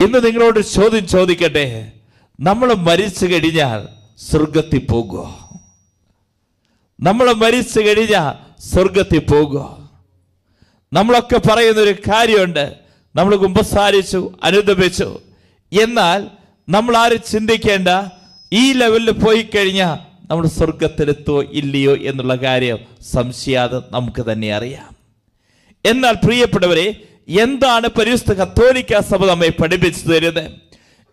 ഇന്ന് നിങ്ങളോട് ചോദ്യം ചോദിക്കട്ടെ? നമ്മൾ മരിച്ചു കഴിഞ്ഞാൽ സ്വർഗത്തിൽ പോകുമോ നമ്മൾ മരിച്ചു കഴിഞ്ഞാൽ സ്വർഗത്തിൽ പോകുമോ നമ്മളൊക്കെ പറയുന്ന ഒരു കാര്യമുണ്ട്. നമ്മൾ കുമ്പസാരിച്ചു അനുദപിച്ചു. എന്നാൽ നമ്മൾ ആരും ചിന്തിക്കേണ്ട ഈ ലെവലിൽ പോയി കഴിഞ്ഞാൽ നമ്മൾ സ്വർഗത്തിലെത്തോ ഇല്ലയോ എന്നുള്ള കാര്യം സംശയാതെ നമുക്ക് തന്നെ അറിയാം. എന്നാൽ പ്രിയപ്പെട്ടവരെ എന്താണ് പരിശുദ്ധ കത്തോലിക്ക സഭ നമ്മെ പഠിപ്പിച്ചു തരുന്നത്?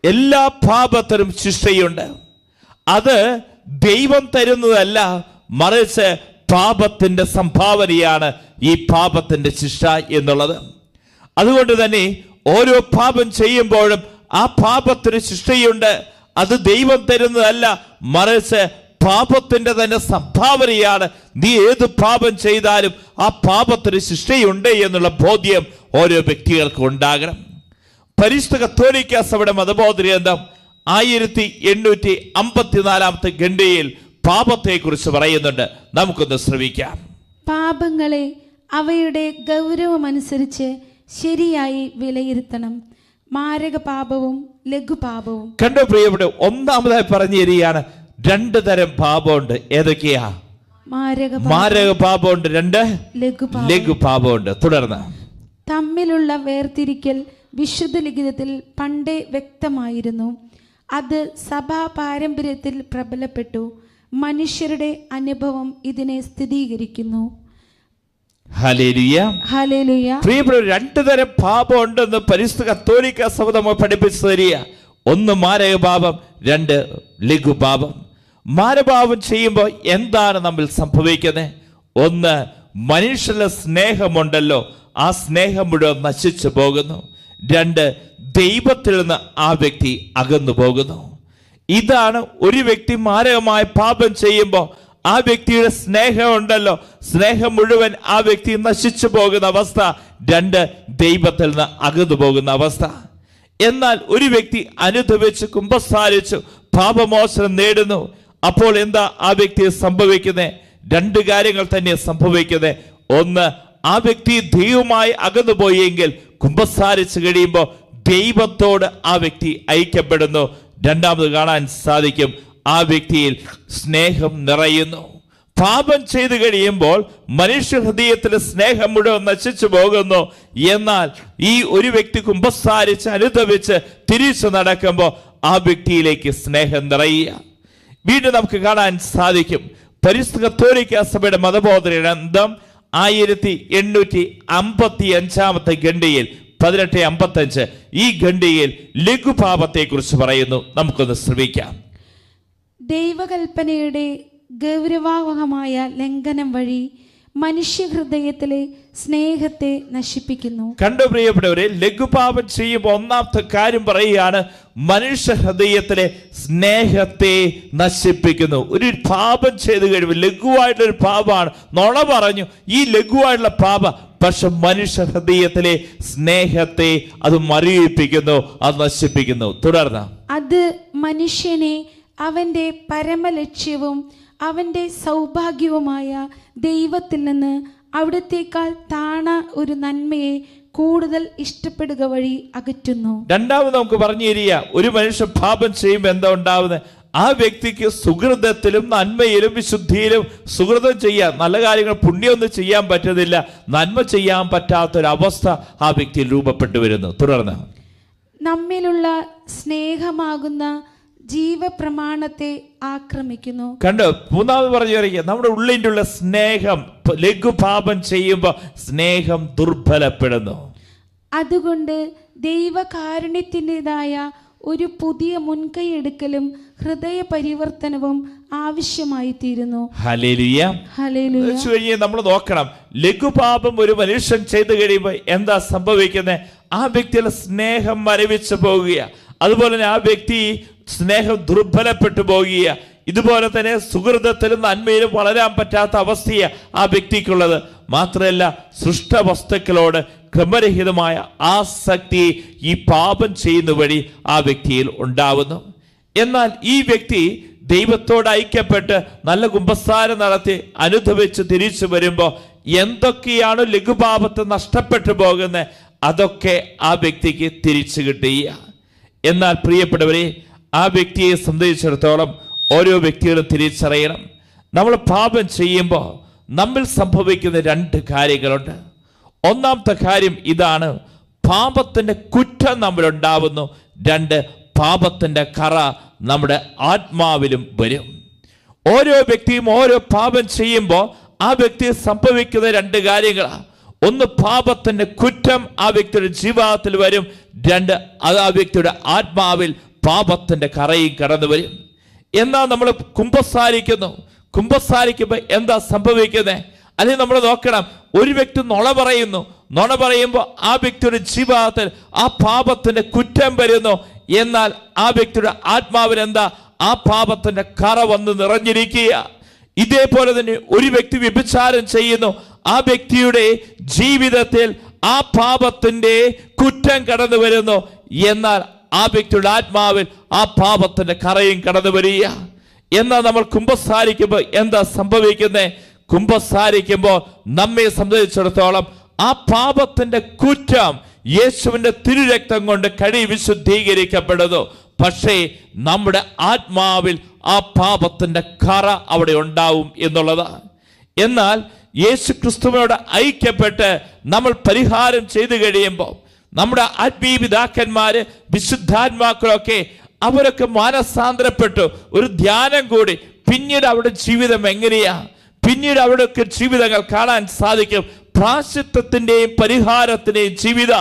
എല്ലാ പാപത്തിനും ശിക്ഷയുണ്ട്. അത് ദൈവം തരുന്നതല്ല മറിച്ച് പാപത്തിന്റെ സംഭാവനയാണ് ഈ പാപത്തിന്റെ ശിക്ഷ എന്നുള്ളത്. അതുകൊണ്ട് തന്നെ ഓരോ പാപം ചെയ്യുമ്പോഴും ആ പാപത്തിന് ശിക്ഷയുണ്ട്. അത് ദൈവം തരുന്നതല്ല മറിച്ച് പാപത്തിന്റെ തന്നെ സംഭാവനയാണ്. നീ ഏത് പാപം ചെയ്താലും ആ പാപത്തിന് ശിക്ഷയുണ്ട് എന്നുള്ള ബോധ്യം ഓരോ വ്യക്തികൾക്കും ഉണ്ടാകണം. പരിശുദ്ധ കത്തോലിക്ക സഭയുടെ മതബോധഗ്രന്ഥം ആയിരത്തി എണ്ണൂറ്റി അമ്പത്തിനാലാമത്തെ ഖണ്ഡിയിൽ പാപത്തെക്കുറിച്ച് പറയുന്നുണ്ട്. നമുക്കൊന്ന് ശ്രമിക്കാം പാപങ്ങളെ അവയുടെ ഗൗരവമനുസരിച്ച് ശരിയായി വിലയിരുത്തണം. മാരക പാപവും ലഘുപാപവും കണ്ടോ പ്രിയപ്പെട്ട ഒന്നാമതായി പറഞ്ഞു തരികയാണ് രണ്ട് തരം പാപമുണ്ട്. ഏതൊക്കെയാ? മാരക പാപമുണ്ട് രണ്ട്. ലഘു പാപമുണ്ട് തുടർന്ന്. തമ്മിലുള്ള വേർതിരിക്കൽ വിശുദ്ധ ലിഖിതത്തിൽ പണ്ടേ വ്യക്തമായിരുന്നു. അത് സഭാ പാരമ്പര്യത്തിൽ പ്രബലപ്പെട്ടു. മനുഷ്യരുടെ അനുഭവം ഇതിനെ സ്ഥിരീകരിക്കുന്നു. രണ്ടു തരം പാപം ഉണ്ടെന്ന് പരിശുദ്ധ കത്തോലിക്ക സഭ നമ്മൾ പഠിപ്പിച്ചു തരിക ഒന്ന് മാരക പാപം രണ്ട് ലഘു പാപം മാരപാപം ചെയ്യുമ്പോൾ എന്താണ് നമ്മൾ സംഭവിക്കുന്നത്? ഒന്ന് മനുഷ്യരുടെ സ്നേഹമുണ്ടല്ലോ ആ സ്നേഹം മുഴുവൻ നശിച്ചു പോകുന്നു. രണ്ട് ദൈവത്തിൽ നിന്ന് ആ വ്യക്തി അകന്നു പോകുന്നു. ഇതാണ് ഒരു വ്യക്തി മാരകമായ പാപം ചെയ്യുമ്പോൾ ആ വ്യക്തിയുടെ സ്നേഹമുണ്ടല്ലോ സ്നേഹം മുഴുവൻ ആ വ്യക്തി നശിച്ചു പോകുന്ന അവസ്ഥ. രണ്ട് ദൈവത്തിൽ നിന്ന് അകന്നു പോകുന്ന അവസ്ഥ. എന്നാൽ ഒരു വ്യക്തി അനുഭവിച്ച് കുമ്പസാരിച്ചു പാപമോചനം നേടുന്നു. അപ്പോൾ എന്താ ആ വ്യക്തിയെ സംഭവിക്കുന്നത് രണ്ട് കാര്യങ്ങൾ തന്നെ സംഭവിക്കുന്നത് ഒന്ന് ആ വ്യക്തി ദൈവമായി അകന്നു പോയെങ്കിൽ കുമ്പസാരിച്ച് കഴിയുമ്പോൾ ദൈവത്തോട് ആ വ്യക്തി ഐക്യപ്പെടുന്നു. രണ്ടാമത് കാണാൻ സാധിക്കും ആ വ്യക്തിയിൽ സ്നേഹം നിറയുന്നു. പാപം ചെയ്തു കഴിയുമ്പോൾ മനുഷ്യ ഹൃദയത്തിലെ സ്നേഹം മുഴുവൻ നശിച്ചു പോകുന്നു. എന്നാൽ ഈ ഒരു വ്യക്തി കുമ്പസാരിച്ച് അനുദവിച്ച് തിരിച്ചു നടക്കുമ്പോൾ ആ വ്യക്തിയിലേക്ക് സ്നേഹം നിറയുക. വീണ്ടും നമുക്ക് കാണാൻ സാധിക്കും. പരിസ്ഥിതി കത്തോലിക്ക സഭയുടെ മതബോധന ഗ്രന്ഥം ആയിരത്തി എണ്ണൂറ്റി അമ്പത്തി അഞ്ചാമത്തെ ഖണ്ഡിയിൽ പതിനെട്ട് അമ്പത്തി അഞ്ച് ഈ ഖണ്ഡിയിൽ ലഘുപാപത്തെ കുറിച്ച് പറയുന്നു. നമുക്കൊന്ന് ശ്രമിക്കാം. ദൈവകൽപ്പനയുടെ ഗൗരവാവഹമായ ലംഘനം വഴി മനുഷ്യഹൃദയത്തിലെ സ്നേഹത്തെ നശിപ്പിക്കുന്നു. കണ്ടു പ്രിയപ്പെട്ടവരെ ലഘുപാപം ചെയ്യുമ്പോൾ ഒന്നാമത്തെ കാര്യം പറയുകയാണ് മനുഷ്യ ഹൃദയത്തിലെ സ്നേഹത്തെ നശിപ്പിക്കുന്നു. ഒരു പാപം ചെയ്തു കഴിയുമ്പോൾ ലഘുവായിട്ടുള്ള ഒരു പാപമാണ്. നുണ പറഞ്ഞു ഈ ലഘുവായിട്ടുള്ള പാപ പക്ഷെ മനുഷ്യ ഹൃദയത്തിലെ സ്നേഹത്തെ അത് മറിയിപ്പിക്കുന്നു അത് നശിപ്പിക്കുന്നു. തുടർന്ന്. അത് മനുഷ്യനെ അവന്റെ പരമലക്ഷ്യവും അവന്റെ സൗഭാഗ്യവുമായ ദൈവത്തിൽ നിന്ന് അവിടത്തേക്കാൾ താണ ഒരു നന്മയെ കൂടുതൽ ഇഷ്ടപ്പെടുക വഴി അകറ്റുന്നു. രണ്ടാമത് നമുക്ക് പറഞ്ഞു തരിക ഒരു മനുഷ്യൻ പാപം ചെയ്യുമ്പോൾ എന്താ ഉണ്ടാവുന്നത്? ആ വ്യക്തിക്ക് സുഹൃതത്തിലും നന്മയിലും വിശുദ്ധിയിലും സുഹൃതം ചെയ്യാൻ നല്ല കാര്യങ്ങൾ പുണ്യമൊന്നും ചെയ്യാൻ പറ്റുന്നില്ല നന്മ ചെയ്യാൻ പറ്റാത്തൊരവസ്ഥ ആ വ്യക്തിയിൽ രൂപപ്പെട്ടു വരുന്നു തുടർന്ന്. നമ്മിലുള്ള സ്നേഹമാകുന്ന ജീവപ്രമാണത്തെ ആക്രമിക്കുന്നു. കണ്ടോ? മൂന്നാമത് പറഞ്ഞു നമ്മുടെ ഉള്ളിന്റെ ഉള്ള സ്നേഹം ലഘുപാപം ചെയ്യുമ്പോൾ സ്നേഹം ദുർബലപ്പെടുന്നു. അതുകൊണ്ട് ദൈവകാരുണ്യത്തിന്റെതായ ഒരു പുതിയ മുൻകൈ എടുക്കലും ഹൃദയ പരിവർത്തനവും ആവശ്യമായി തീരുന്നു നമ്മൾ നോക്കണം. ലഘുപാപം ഒരു മനുഷ്യൻ ചെയ്തു കഴിയുമ്പോൾ എന്താ സംഭവിക്കുന്നത് ആ വ്യക്തിയുടെ സ്നേഹം മരവിച്ചു പോകുക അതുപോലെ തന്നെ ആ വ്യക്തി സ്നേഹം ദുർബലപ്പെട്ടു പോകുക ഇതുപോലെ തന്നെ സുഹൃതത്തിലും നന്മയിലും വളരാൻ പറ്റാത്ത അവസ്ഥയാണ് ആ വ്യക്തിക്കുള്ളത്. മാത്രമല്ല സൃഷ്ടവസ്തുക്കളോട് ക്രമരഹിതമായ ആസക്തി ഈ പാപം ചെയ്യുന്ന വഴി ആ വ്യക്തിയിൽ ഉണ്ടാവുന്നു. എന്നാൽ ഈ വ്യക്തി ദൈവത്തോട് ഐക്യപ്പെട്ട് നല്ല കുമ്പസാരം നടത്തി അനുഭവിച്ച് തിരിച്ചു വരുമ്പോൾ എന്തൊക്കെയാണ് ലഘുപാപത്ത് നഷ്ടപ്പെട്ടു പോകുന്നത്? അതൊക്കെ ആ വ്യക്തിക്ക് തിരിച്ചു കിട്ടുക എന്നാൽ പ്രിയപ്പെട്ടവരെ ആ വ്യക്തിയെ സംബന്ധിച്ചിടത്തോളം ഓരോ വ്യക്തികളും തിരിച്ചറിയണം. നമ്മൾ പാപം ചെയ്യുമ്പോൾ നമ്മിൽ സംഭവിക്കുന്ന രണ്ട് കാര്യങ്ങളുണ്ട്. ഒന്നാമത്തെ കാര്യം ഇതാണ്. പാപത്തിന്റെ കുറ്റം നമ്മളുണ്ടാവുന്നു രണ്ട് പാപത്തിന്റെ കറ നമ്മുടെ ആത്മാവിലും വരും. ഓരോ വ്യക്തിയും ഓരോ പാപം ചെയ്യുമ്പോൾ ആ വ്യക്തി സംഭവിക്കുന്ന രണ്ട് കാര്യങ്ങളാണ് ഒന്ന് പാപത്തിന്റെ കുറ്റം ആ വ്യക്തിയുടെ ജീവിതത്തിൽ വരും. രണ്ട് അത് ആ വ്യക്തിയുടെ ആത്മാവിൽ പാപത്തിന്റെ കറയും കടന്നു വരും. എന്നാൽ നമ്മൾ കുംഭസാരിക്കുന്നു കുംഭസാരിക്കുമ്പോൾ എന്താ സംഭവിക്കുന്നത് അല്ലെങ്കിൽ നമ്മൾ നോക്കണം ഒരു വ്യക്തി നുണ പറയുന്നു. നുണ പറയുമ്പോൾ ആ വ്യക്തിയുടെ ജീവിതത്തിൽ ആ പാപത്തിന്റെ കുറ്റം വരുന്നു. എന്നാൽ ആ വ്യക്തിയുടെ ആത്മാവിൽ എന്താ? ആ പാപത്തിന്റെ കറ വന്ന് നിറഞ്ഞിരിക്കുക ഇതേപോലെ തന്നെ ഒരു വ്യക്തി വ്യഭിചാരം ചെയ്യുന്നു. ആ വ്യക്തിയുടെ ജീവിതത്തിൽ ആ പാപത്തിന്റെ കുറ്റം കടന്നു വരുന്നു. എന്നാൽ ആ വ്യക്തിയുടെ ആത്മാവിൽ ആ പാപത്തിന്റെ കറയും കടന്നു വരിക. എന്നാൽ നമ്മൾ കുംഭസാരിക്കുമ്പോൾ എന്താ സംഭവിക്കുന്നത് കുംഭസാരിക്കുമ്പോൾ നമ്മെ സംബന്ധിച്ചിടത്തോളം ആ പാപത്തിന്റെ കുറ്റം യേശുവിന്റെ തിരുരക്തം കൊണ്ട് കഴി വിശുദ്ധീകരിക്കപ്പെടുന്നു. പക്ഷേ നമ്മുടെ ആത്മാവിൽ ആ പാപത്തിന്റെ കറ അവിടെ ഉണ്ടാവും എന്നുള്ളതാണ് എന്നാൽ യേശു ക്രിസ്തുവിനോട് ഐക്യപ്പെട്ട് നമ്മൾ പരിഹാരം ചെയ്തു കഴിയുമ്പോൾ നമ്മുടെ ആത്മീയ പിതാക്കന്മാര് വിശുദ്ധാത്മാക്കളൊക്കെ അവരൊക്കെ മാനസാന്തരപ്പെട്ടു. ഒരു ധ്യാനം കൂടി. പിന്നീട് അവരുടെ ജീവിതം എങ്ങനെയാ? പിന്നീട് അവിടെയൊക്കെ ജീവിതങ്ങൾ കാണാൻ സാധിക്കും. പ്രാശിത്വത്തിന്റെയും പരിഹാരത്തിന്റെയും ജീവിത.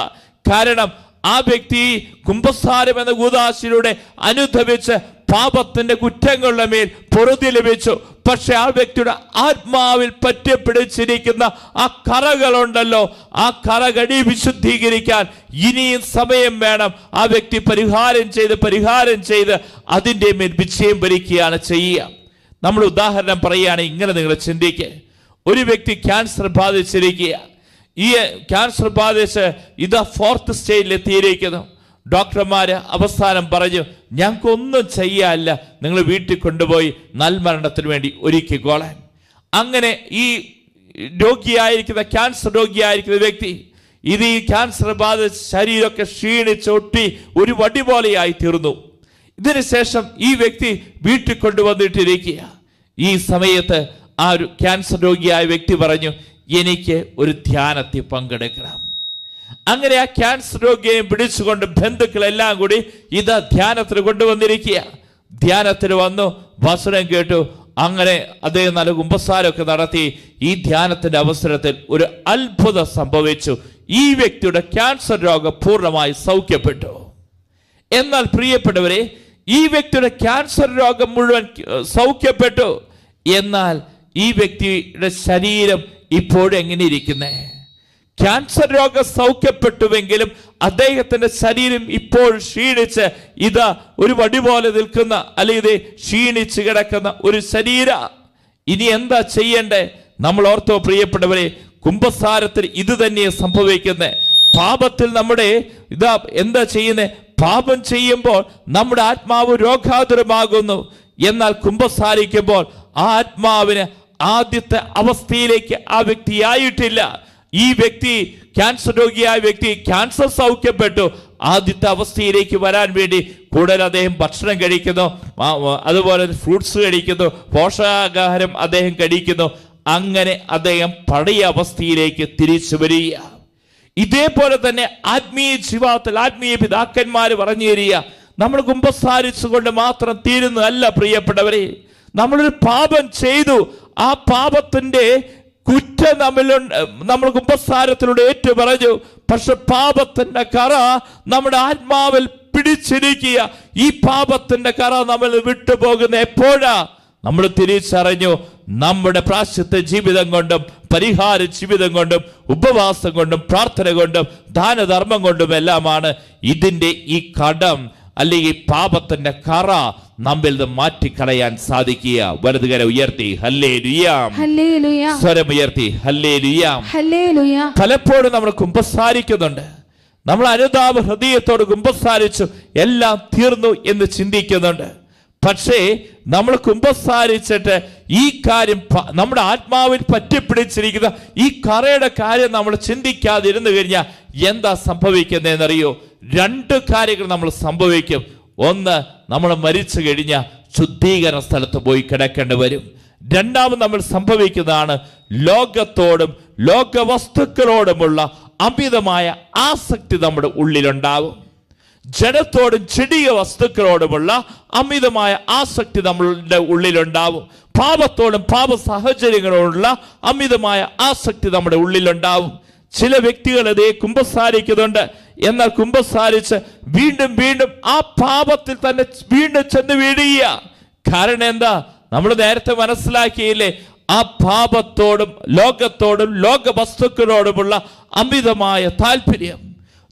കാരണം ആ വ്യക്തി കുംഭസാരം എന്ന കൂതാശിലൂടെ അനുഭവിച്ച് പാപത്തിന്റെ കുറ്റങ്ങളുടെ മേൽ പൊറുതി ലഭിച്ചു. പക്ഷെ ആ വ്യക്തിയുടെ ആത്മാവിൽ പറ്റിപ്പിടിച്ചിരിക്കുന്ന ആ കറകളുണ്ടല്ലോ ആ കറകടി വിശുദ്ധീകരിക്കാൻ ഇനിയും സമയം വേണം. ആ വ്യക്തി പരിഹാരം ചെയ്ത് പരിഹാരം ചെയ്ത് അതിന്റെ മേൽ വിജയം ഭരിക്കുകയാണ് ചെയ്യുക. നമ്മൾ ഉദാഹരണം പറയുകയാണെങ്കിൽ ഇങ്ങനെ നിങ്ങൾ ചിന്തിക്കുക ഒരു വ്യക്തി ക്യാൻസർ ബാധിച്ചിരിക്കുക. ഈ ക്യാൻസർ ബാധിച്ച് ഇതാ ഫോർത്ത് സ്റ്റേജിൽ എത്തിയിരിക്കുന്നു. ഡോക്ടർമാര് അവസാനം പറഞ്ഞു ഞങ്ങൾക്കൊന്നും ചെയ്യാല്ല നിങ്ങൾ വീട്ടിൽ കൊണ്ടുപോയി നൽമരണത്തിന് വേണ്ടി ഒരുക്കിക്കോളാൻ. അങ്ങനെ ഈ രോഗിയായിരിക്കുന്ന ക്യാൻസർ രോഗിയായിരിക്കുന്ന വ്യക്തി ഇത് ഈ ക്യാൻസർ ബാധിച്ച് ശരീരമൊക്കെ ക്ഷീണിച്ചൊട്ടി ഒരു വടി പോലെയായി തീർന്നു. ഇതിനുശേഷം ഈ വ്യക്തി വീട്ടിൽ കൊണ്ടുവന്നിട്ടിരിക്കുക. ഈ സമയത്ത് ആ ഒരു ക്യാൻസർ രോഗിയായ വ്യക്തി പറഞ്ഞു എനിക്ക് ഒരു ധ്യാനത്തിൽ പങ്കെടുക്കണം. അങ്ങനെ ആ ക്യാൻസർ രോഗിയെ പിടിച്ചുകൊണ്ട് ബന്ധുക്കളെല്ലാം കൂടി ഇത് ധ്യാനത്തിന് കൊണ്ടുവന്നിരിക്കുക. ധ്യാനത്തിന് വന്നു വസനം കേട്ടു. അങ്ങനെ അദ്ദേഹം നല്ല കുമ്പസാരമൊക്കെ നടത്തി. ഈ ധ്യാനത്തിന്റെ അവസരത്തിൽ ഒരു അത്ഭുതം സംഭവിച്ചു. ഈ വ്യക്തിയുടെ ക്യാൻസർ രോഗം പൂർണമായി സൗഖ്യപ്പെട്ടു. എന്നാൽ പ്രിയപ്പെട്ടവരെ ഈ വ്യക്തിയുടെ ക്യാൻസർ രോഗം മുഴുവൻ സൗഖ്യപ്പെട്ടു. എന്നാൽ ഈ വ്യക്തിയുടെ ശരീരം ഇപ്പോഴും എങ്ങനെ ഇരിക്കുന്നേ? ക്യാൻസർ രോഗം സൗഖ്യപ്പെട്ടുവെങ്കിലും അദ്ദേഹത്തിന്റെ ശരീരം ഇപ്പോൾ ക്ഷീണിച്ച് ഇത് ഒരു വടി പോലെ നിൽക്കുന്ന അല്ലെങ്കിൽ ക്ഷീണിച്ച് കിടക്കുന്ന ഒരു ശരീര. ഇനി എന്താ ചെയ്യണ്ടേ? നമ്മൾ ഓർത്തോ പ്രിയപ്പെട്ടവരെ കുംഭസാരത്തിൽ ഇത് തന്നെയാണ് സംഭവിക്കുന്നത് പാപത്തിൽ നമ്മുടെ ഇതാ എന്താ ചെയ്യുന്നത് പാപം ചെയ്യുമ്പോൾ നമ്മുടെ ആത്മാവ് രോഗാതുരമാകുന്നു. എന്നാൽ കുംഭസാരിക്കുമ്പോൾ ആ ആത്മാവിന് ആദ്യത്തെ അവസ്ഥയിലേക്ക് ആ വ്യക്തി ആയിട്ടില്ല ഈ വ്യക്തി ക്യാൻസർ രോഗിയായ വ്യക്തി ക്യാൻസർ സൗഖ്യപ്പെട്ടു. ആദ്യത്തെ അവസ്ഥയിലേക്ക് വരാൻ വേണ്ടി കൂടുതൽ അദ്ദേഹം ഭക്ഷണം കഴിക്കുന്നു. അതുപോലെ ഫ്രൂട്ട്സ് കഴിക്കുന്നു. പോഷകാഹാരം അദ്ദേഹം കഴിക്കുന്നു. അങ്ങനെ അദ്ദേഹം പഴയ അവസ്ഥയിലേക്ക് തിരിച്ചു വരിക. ഇതേപോലെ തന്നെ ആത്മീയ ജീവിതത്തിൽ ആത്മീയ പിതാക്കന്മാർ പറഞ്ഞു തരിക. നമ്മൾ കുമ്പസാരിച്ചുകൊണ്ട് മാത്രം തീരുന്നതല്ല പ്രിയപ്പെട്ടവരെ. നമ്മളൊരു പാപം ചെയ്തു. ആ പാപത്തിന്റെ കുറ്റം നമ്മൾ നമ്മൾ കുമ്പസാരത്തിലൂടെ ഏറ്റു പറഞ്ഞു പക്ഷെ പാപത്തിന്റെ കറ നമ്മുടെ ആത്മാവിൽ പിടിച്ചിരിക്കുക. ഈ പാപത്തിന്റെ കറ നമ്മൾ വിട്ടുപോകുന്ന എപ്പോഴാ? നമ്മൾ തിരിച്ചറിഞ്ഞു നമ്മുടെ പ്രാശ്യത്തെ ജീവിതം കൊണ്ടും പരിഹാര ജീവിതം കൊണ്ടും ഉപവാസം കൊണ്ടും പ്രാർത്ഥന കൊണ്ടും ദാനധർമ്മം കൊണ്ടും എല്ലാമാണ് ഇതിന്റെ ഈ കടം അല്ലെങ്കിൽ പാപത്തിന്റെ കറ. നമ്മിൽ നിന്ന് മാറ്റിക്കളയാൻ സാധിക്കുക. വലതുകര ഉയർത്തി സ്വരം ഉയർത്തി പലപ്പോഴും നമ്മൾ കുമ്പസാരിക്കുന്നുണ്ട്. നമ്മൾ അനുതാപ ഹൃദയത്തോട് കുമ്പസാരിച്ചു എല്ലാം തീർന്നു എന്ന് ചിന്തിക്കുന്നുണ്ട്. പക്ഷേ നമ്മൾ കുമ്പസാരിച്ചിട്ട് ഈ കാര്യം നമ്മുടെ ആത്മാവിൽ പറ്റിപ്പിടിച്ചിരിക്കുന്ന ഈ കറയുടെ കാര്യം നമ്മൾ ചിന്തിക്കാതിരുന്നു കഴിഞ്ഞാൽ എന്താ സംഭവിക്കുന്നതെന്നറിയോ? രണ്ട് കാര്യങ്ങൾ നമ്മൾ സംഭവിക്കും. ഒന്ന് നമ്മൾ മരിച്ചു കഴിഞ്ഞ ശുദ്ധീകരണ സ്ഥലത്ത് പോയി കിടക്കേണ്ടി വരും. രണ്ടാമത് നമ്മൾ സംഭവിക്കുന്നതാണ് ലോകത്തോടും ലോകവസ്തുക്കളോടുമുള്ള അമിതമായ ആസക്തി നമ്മുടെ ഉള്ളിലുണ്ടാവും. ജഡത്തോടും ചെടിയ വസ്തുക്കളോടുമുള്ള അമിതമായ ആസക്തി നമ്മളുടെ ഉള്ളിലുണ്ടാവും. പാപത്തോടും പാപ സാഹചര്യങ്ങളോടുള്ള അമിതമായ ആസക്തി നമ്മുടെ ഉള്ളിലുണ്ടാവും. ചില വ്യക്തികൾ അതേ കുമ്പസാരിക്കുന്നുണ്ട്. എന്നാൽ കുമ്പസാരിച്ച് വീണ്ടും വീണ്ടും ആ പാപത്തിൽ തന്നെ വീണ്ടും ചെന്ന് വീഴുക. കാരണം എന്താ? നമ്മൾ നേരത്തെ മനസ്സിലാക്കിയില്ലേ ആ പാപത്തോടും ലോകത്തോടും ലോക വസ്തുക്കളോടുമുള്ള അമിതമായ താല്പര്യം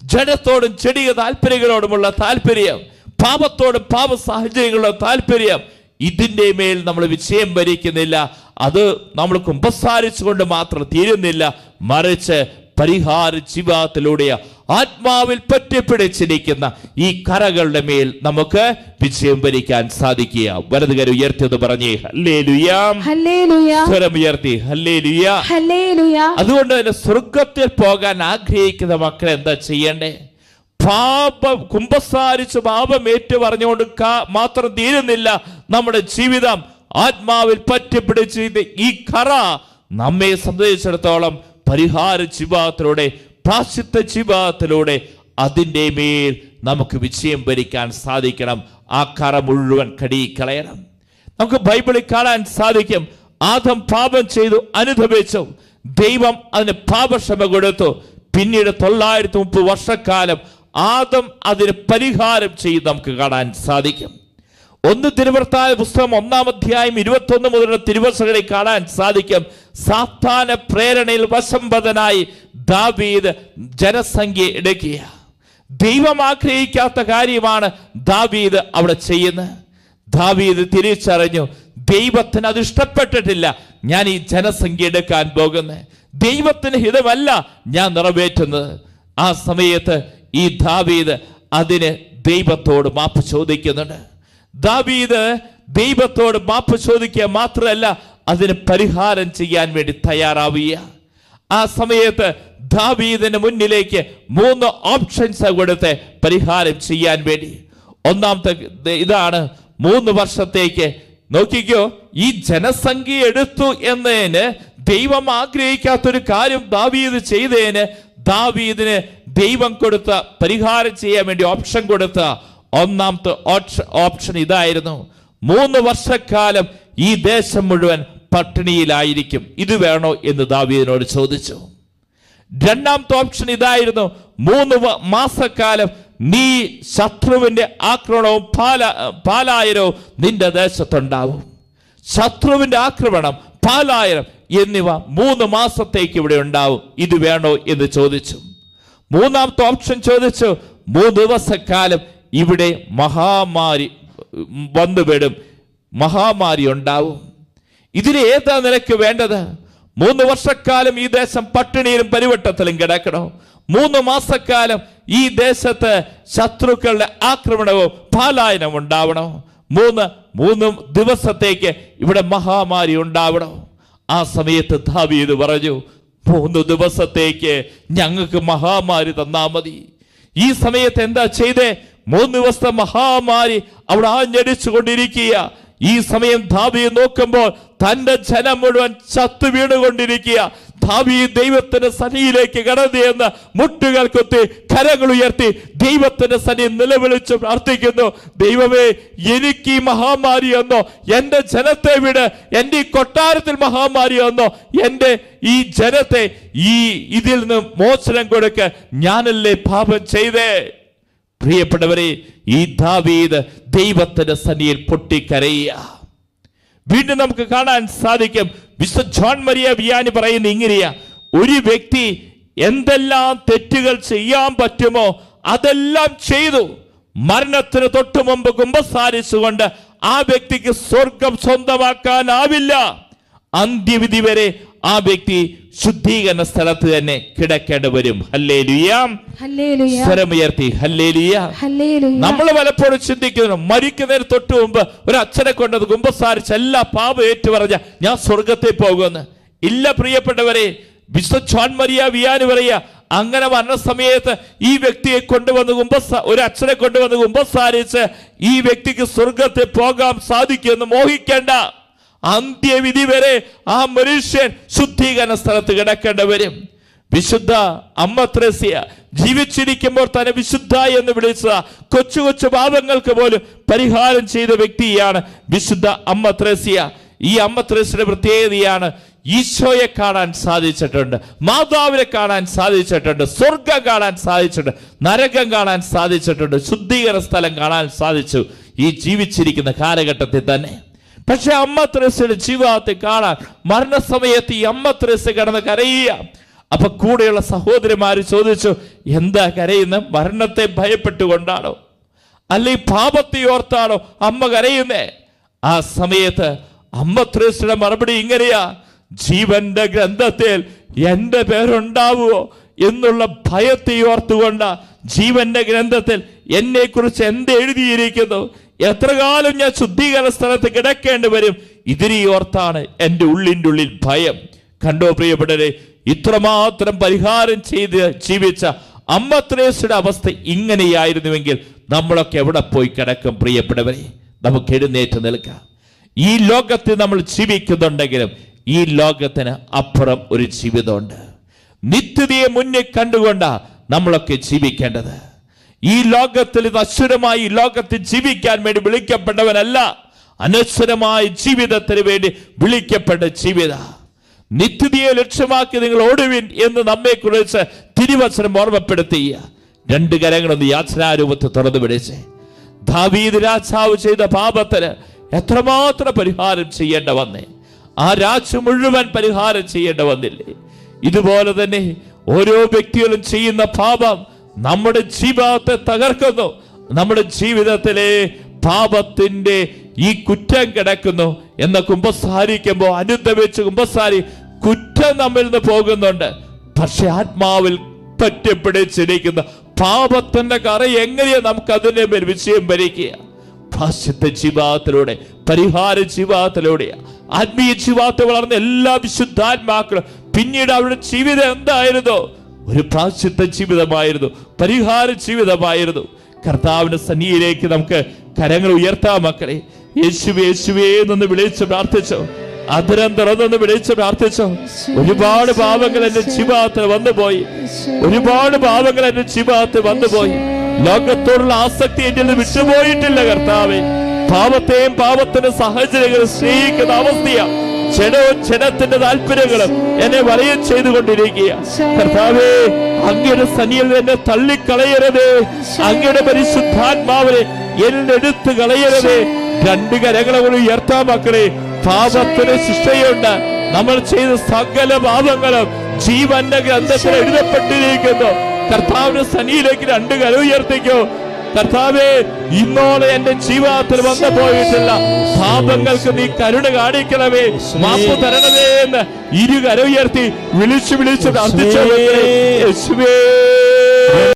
ജഡത്തോടും ചെടിയ താല്പര്യങ്ങളോടുമുള്ള താല്പര്യം പാപത്തോടും പാപ സാഹചര്യങ്ങളുടെ താല്പര്യം ഇതിന്റെ മേൽ നമ്മൾ വിജയം ഭരിക്കുന്നില്ല അത് നമ്മൾ കുമ്പസാരിച്ചുകൊണ്ട് മാത്രം തീരുന്നില്ല. മറിച്ച് പരിഹാര ജീവിതത്തിലൂടെ ആത്മാവിൽ പറ്റിപ്പിടിച്ചിരിക്കുന്ന ഈ കറകളുടെ മേൽ നമുക്ക് വിജയം ഭരിക്കാൻ സാധിക്കുക. വലതുകര ഉയർത്തിയത് പറഞ്ഞേ സ്വരം ഉയർത്തി അതുകൊണ്ട് തന്നെ സ്വർഗത്തിൽ പോകാൻ ആഗ്രഹിക്കുന്ന മക്കൾ എന്താ ചെയ്യണ്ടേ? പാപം കുമ്പസാരിച്ച് പാപം ഏറ്റു പറഞ്ഞുകൊണ്ട് മാത്രം തീരുന്നില്ല നമ്മുടെ ജീവിതം. ആത്മാവിൽ പറ്റിപ്പിടിച്ച് ഈ കറ നമ്മെ സംബന്ധിച്ചിടത്തോളം പരിഹാര ജീവിതത്തിലൂടെ പ്രാശിത്വ ജീവിതത്തിലൂടെ അതിന്റെ മേൽ നമുക്ക് വിജയം ഭരിക്കാൻ സാധിക്കണം. ആ കറ മുഴുവൻ കടിക്കളയണം നമുക്ക് ബൈബിളിൽ കാണാൻ സാധിക്കും. ആദം പാപം ചെയ്തു അനുഭവിച്ചു. ദൈവം അതിന് പാപക്ഷമ കൊടുത്തു. പിന്നീട് തൊള്ളായിരത്തി മുപ്പത് വർഷക്കാലം ആദം അതിന് പരിഹാരം ചെയ്ത് നമുക്ക് കാണാൻ സാധിക്കും. ഒന്ന് തിരുവർത്തായ പുസ്തകം ഒന്നാം അധ്യായം ഇരുപത്തൊന്ന് മുതലുള്ള തിരുവസകളിൽ കാണാൻ സാധിക്കും. സാത്താന പ്രേരണയിൽ വശംബദനായി ദാവീദ് ജനസംഖ്യ എടുക്കുക ദൈവം ആഗ്രഹിക്കാത്ത കാര്യമാണ് ദാവീദ് അവിടെ ചെയ്യുന്നത്. ദാവീദ് തിരിച്ചറിഞ്ഞു ദൈവത്തിന് അത് ഇഷ്ടപ്പെട്ടിട്ടില്ല. ഞാൻ ഈ ജനസംഖ്യ എടുക്കാൻ പോകുന്നത്. ദൈവത്തിന് ഹിതമല്ല ഞാൻ നിറവേറ്റുന്നത്. ആ സമയത്ത് ഈ ദാവീദ് അതിന് ദൈവത്തോട് മാപ്പ് ചോദിക്കുന്നുണ്ട്. ദാവീദ് ദൈവത്തോട് മാപ്പ് ചോദിക്കുക മാത്രമല്ല അതിന് പരിഹാരം ചെയ്യാൻ വേണ്ടി തയ്യാറാവുക ആ സമയത്ത് ദാവീദിന് മുന്നിലേക്ക് മൂന്ന് ഓപ്ഷൻസ് കൊടുത്ത് പരിഹാരം ചെയ്യാൻ വേണ്ടി. ഒന്നാമത്തെ ഇതാണ് മൂന്ന് വർഷത്തേക്ക്. നോക്കിക്കോ ഈ ജനസംഖ്യ എടുത്തു എന്നതിന് ദൈവം ആഗ്രഹിക്കാത്തൊരു കാര്യം ദാവീദ് ചെയ്തതിന് ദാവീദിന് ദൈവം കൊടുത്ത പരിഹാരം ചെയ്യാൻ വേണ്ടി ഓപ്ഷൻ കൊടുത്ത ഒന്നാമത്തെ ഓപ്ഷ- ഓപ്ഷൻ ഇതായിരുന്നു. മൂന്ന് വർഷക്കാലം ഈ ദേശം മുഴുവൻ പട്ടിണിയിലായിരിക്കും. ഇത് വേണോ എന്ന് ദാവീദിനോട് ചോദിച്ചു. രണ്ടാമത്തെ ഓപ്ഷൻ ഇതായിരുന്നു. മൂന്ന് മാസക്കാലം നീ ശത്രുവിന്റെ ആക്രമണവും പാല പാലായനവും നിന്റെ ദേശത്തുണ്ടാവും. ശത്രുവിന്റെ ആക്രമണം പാലായനം എന്നിവ മൂന്ന് മാസത്തേക്ക് ഇവിടെ ഉണ്ടാവും. ഇത് വേണോ എന്ന് ചോദിച്ചു. മൂന്നാമത്തെ ഓപ്ഷൻ ചോദിച്ചു. മൂന്ന് ദിവസക്കാലം ഇവിടെ മഹാമാരി വന്നുപെടും. മഹാമാരി ഉണ്ടാവും ഇതിന് ഏതാ നിലയ്ക്ക് വേണ്ടത്? മൂന്ന് വർഷക്കാലം ഈ ദേശം പട്ടിണിയിലും പരിവട്ടത്തിലും കിടക്കണോ. മൂന്ന് മാസക്കാലം ഈ ദേശത്ത് ശത്രുക്കളുടെ ആക്രമണവും പാലായനവും ഉണ്ടാവണോ. മൂന്ന് മൂന്ന് ദിവസത്തേക്ക് ഇവിടെ മഹാമാരി ഉണ്ടാവണോ. ആ സമയത്ത് ദാവീദ് പറഞ്ഞു മൂന്ന് ദിവസത്തേക്ക് ഞങ്ങൾക്ക് മഹാമാരി തന്നാ മതി. ഈ സമയത്ത് എന്താ ചെയ്തേ? മൂന്ന് ദിവസത്തെ മഹാമാരി അവിടെ ആഞ്ഞടിച്ചു കൊണ്ടിരിക്കുക ഈ സമയം ധാബി നോക്കുമ്പോൾ തന്റെ ജനം മുഴുവൻ ചത്തു വീണുകൊണ്ടിരിക്കുക. ഭാവി ദൈവത്തിന്റെ സനിയിലേക്ക് കടന്നു എന്ന് മുട്ടുകൾ കുത്തി കരങ്ങൾ ഉയർത്തി ദൈവത്തിന്റെ സനി നിലവിളിച്ച് പ്രാർത്ഥിക്കുന്നു. ദൈവമേ എനിക്ക് ഈ മഹാമാരി എന്നോ എന്റെ ജനത്തെ വിട്. എന്റെ ഈ കൊട്ടാരത്തിൽ മഹാമാരി എന്നോ എന്റെ ഈ ജനത്തെ ഈ ഇതിൽ നിന്ന് മോചനം കൊടുക്ക. ഞാനല്ലേ പാപം ചെയ്തേ. പ്രിയപ്പെട്ടവരെ ഈ ദാവീദ് ദൈവത്തിന്റെ സന്നിയിൽ പൊട്ടിക്കരയ വീണ്ടും നമുക്ക് കാണാൻ സാധിക്കും. വിശ്വ ജോൺ മരിയ വിയാനി പറയുന്ന ഇങ്ങനെയാ ഒരു വ്യക്തി എന്തെല്ലാം തെറ്റുകൾ ചെയ്യാൻ പറ്റുമോ അതെല്ലാം ചെയ്തു. മരണത്തിന് തൊട്ടു മുമ്പ് കുമ്പസാരിച്ചുകൊണ്ട് ആ വ്യക്തിക്ക് സ്വർഗം സ്വന്തമാക്കാനാവില്ല. അന്ത്യവിധി വരെ ആ വ്യക്തി ശുദ്ധീകരണ സ്ഥലത്ത് തന്നെ കിടക്കേണ്ടി വരും. സ്വരമുയർത്തി. നമ്മൾ പലപ്പോഴും ചിന്തിക്കുന്നു മരിക്കുന്നതിന് തൊട്ട് മുമ്പ് ഒരു അച്ഛനെ കൊണ്ടത് കുമ്പസാരിച്ച് എല്ലാ പാപം ഏറ്റുപറഞ്ഞ ഞാൻ സ്വർഗത്തിൽ പോകുമെന്ന്. ഇല്ല പ്രിയപ്പെട്ടവരെ വിശ്വ മരിയ വിയാന് പറയുക. അങ്ങനെ വന്ന സമയത്ത് ഈ വ്യക്തിയെ കൊണ്ടുവന്ന് കുമ്പസ ഒരു അച്ഛനെ കൊണ്ടുവന്ന് കുമ്പസാരിച്ച് ഈ വ്യക്തിക്ക് സ്വർഗത്തിൽ പോകാൻ സാധിക്കുമെന്ന് മോഹിക്കേണ്ട. അന്ത്യവിധി വരെ ആ മനുഷ്യൻ ശുദ്ധീകരണ സ്ഥലത്ത് കിടക്കേണ്ടി വരും. വിശുദ്ധ അമ്മ ത്രേസ്യ ജീവിച്ചിരിക്കുമ്പോൾ തന്നെ വിശുദ്ധ എന്ന് വിളിച്ച കൊച്ചു കൊച്ചു പാപങ്ങൾക്ക് പോലും പരിഹാരം ചെയ്ത വ്യക്തിയാണ് വിശുദ്ധ അമ്മ ത്രേസ്യ ഈ അമ്മ ത്രേസ്യയുടെ പ്രത്യേകതയാണ് ഈശോയെ കാണാൻ സാധിച്ചിട്ടുണ്ട് മാതാവിനെ കാണാൻ സാധിച്ചിട്ടുണ്ട് സ്വർഗം കാണാൻ സാധിച്ചിട്ടുണ്ട് നരകം കാണാൻ സാധിച്ചിട്ടുണ്ട് ശുദ്ധീകരണ സ്ഥലം കാണാൻ സാധിച്ചു ഈ ജീവിച്ചിരിക്കുന്ന കാലഘട്ടത്തിൽ തന്നെ. പക്ഷെ അമ്മ ത്രേസയുടെ ജീവിതത്തെ കാണാൻ മരണസമയത്ത് ഈ അമ്മ ത്രേസ കിടന്ന് കരയുക. അപ്പൊ കൂടെയുള്ള സഹോദരിമാര് ചോദിച്ചു എന്താ കരയുന്ന? മരണത്തെ ഭയപ്പെട്ടുകൊണ്ടാണോ? അല്ലെ പാപത്തെ ഓർത്താണോ അമ്മ കരയുന്നേ? ആ സമയത്ത് അമ്മ ത്രേസയുടെ മറുപടി ഇങ്ങനെയാ ജീവന്റെ ഗ്രന്ഥത്തിൽ എന്റെ പേരുണ്ടാവുമോ എന്നുള്ള ഭയത്തെ ഓർത്തുകൊണ്ട് ജീവന്റെ ഗ്രന്ഥത്തിൽ എന്നെ കുറിച്ച് എന്ത് എഴുതിയിരിക്കുന്നു എത്ര കാലം ഞാൻ ശുദ്ധീകരണ സ്ഥലത്ത് കിടക്കേണ്ടി വരും? ഇതിനെ ഓർത്താണ് എന്റെ ഉള്ളിന്റെ ഉള്ളിൽ ഭയം. കണ്ടോ പ്രിയപ്പെട്ടവരെ ഇത്രമാത്രം പരിഹാരം ചെയ്ത് ജീവിച്ച അമ്മ ത്രേസ്യയുടെ അവസ്ഥ ഇങ്ങനെയായിരുന്നുവെങ്കിൽ നമ്മളൊക്കെ എവിടെ പോയി കിടക്കും പ്രിയപ്പെട്ടവരെ? നമുക്ക് എഴുന്നേറ്റ് നിൽക്കാം. ഈ ലോകത്തിൽ നമ്മൾ ജീവിക്കുന്നുണ്ടെങ്കിലും ഈ ലോകത്തിന് അപ്പുറം ഒരു ജീവിതമുണ്ട്. നിത്യതയെ മുന്നിൽ കണ്ടുകൊണ്ടാണ് നമ്മളൊക്കെ ജീവിക്കേണ്ടത്. ഈ ലോകത്തിൽ ഇത് അസുരമായി ഈ ലോകത്തിൽ ജീവിക്കാൻ വേണ്ടി വിളിക്കപ്പെട്ടവനല്ല അനശ്വരമായ ജീവിതത്തിന് വേണ്ടി വിളിക്കപ്പെട്ട ജീവിത. നിത്യതയെ ലക്ഷ്യമാക്കി നിങ്ങൾ ഓടുവിൻ എന്ന് നമ്മെ കുറിച്ച് തിരുവചനം ഓർമ്മപ്പെടുത്തിയ രണ്ട് കരങ്ങളൊന്ന് യാചനാരൂപത്തിൽ തുറന്നു പിടിച്ച് ദാവീദ് രാജാവ് ചെയ്ത പാപത്തിന് എത്രമാത്രം പരിഹാരം ചെയ്യേണ്ട വന്നേ. ആ രാജ്യം മുഴുവൻ പരിഹാരം ചെയ്യേണ്ട വന്നില്ലേ. ഇതുപോലെ തന്നെ ഓരോ വ്യക്തികളും ചെയ്യുന്ന പാപം നമ്മുടെ ജീവിതത്തെ തകർക്കുന്നു. നമ്മുടെ ജീവിതത്തിലെ പാപത്തിന്റെ ഈ കുറ്റം കിടക്കുന്നു എന്ന കുമ്പസാരിക്കുമ്പോൾ അനുദവിച്ച് കുമ്പസാരി കുറ്റം നമ്മിൽ നിന്ന് പോകുന്നുണ്ട്. പക്ഷെ ആത്മാവിൽ പറ്റപ്പെടിച്ചിരിക്കുന്ന പാപത്തിന്റെ കറ എങ്ങനെയാ നമുക്ക് അതിന്റെ മേൽ വിജയം ഭരിക്കുക പ്രാശ്ചിത്ത ജീവിതത്തിലൂടെ പരിഹാര ജീവാത്തിലൂടെയാ ആത്മീയ ജീവിതത്തിൽ വളർന്ന എല്ലാ വിശുദ്ധാത്മാക്കളും പിന്നീട് അവരുടെ ജീവിതം എന്തായിരുന്നു? ഒരു പ്രാശ്ചിത്ത ജീവിതമായിരുന്നു പരിഹാര ജീവിതമായിരുന്നു. കർത്താവിന്റെ സന്നിയിലേക്ക് നമുക്ക് കരങ്ങൾ ഉയർത്താം മക്കളെ. യേശുവേ യേശുവേ എന്നൊന്ന് വിളിച്ച് പ്രാർത്ഥിച്ചോ. അതിരം തുറന്നൊന്ന് വിളിച്ച് പ്രാർത്ഥിച്ചോ. ഒരുപാട് പാപങ്ങൾ എന്റെ ജീവിതത്തിൽ വന്നുപോയി. ഒരുപാട് പാപങ്ങൾ എന്റെ ജീവിതത്തിൽ വന്നുപോയി. ലോകത്തോടുള്ള ആസക്തി എന്റെ വിട്ടുപോയിട്ടില്ല കർത്താവെ. പാപത്തെയും പാപത്തിന്റെ സാഹചര്യങ്ങൾ സ്നേഹിക്കുന്ന അവസ്ഥയാ. ജഡവും ജഡത്തിന്റെ താല്പര്യങ്ങളും എന്നെ വലയം ചെയ്തുകൊണ്ടിരിക്കുക. കർത്താവേ അങ്ങയുടെ സനിയിൽ എന്നെ തള്ളിക്കളയരുതേ. അങ്ങയുടെ പരിശുദ്ധാത്മാവിനെ എന്നെടുത്ത് കളയരുതേ. രണ്ട് കരങ്ങളെ ഉയർത്താ മക്കളെ പാപത്തിന് ശിക്ഷയുണ്ട്. നമ്മൾ ചെയ്ത സകല പാപങ്ങളും ജീവന്റെ ഗ്രന്ഥത്തിൽ എഴുതപ്പെട്ടിരിക്കുന്നു. കർത്താവിന്റെ സനിയിലേക്ക് രണ്ട് കര ഉയർത്തിക്കോ. കർത്താവേ ഇന്നോളെ എന്റെ ജീവിതത്തിൽ വന്നു പോയിട്ടില്ല. പാപങ്ങൾക്ക് നീ കരുണ കാണിക്കണമേ. മാപ്പ് തരണമേ എന്ന് ഇരുകര ഉയർത്തി വിളിച്ചു വിളിച്ച് പ്രാർത്ഥിച്ചു യേശുവേ.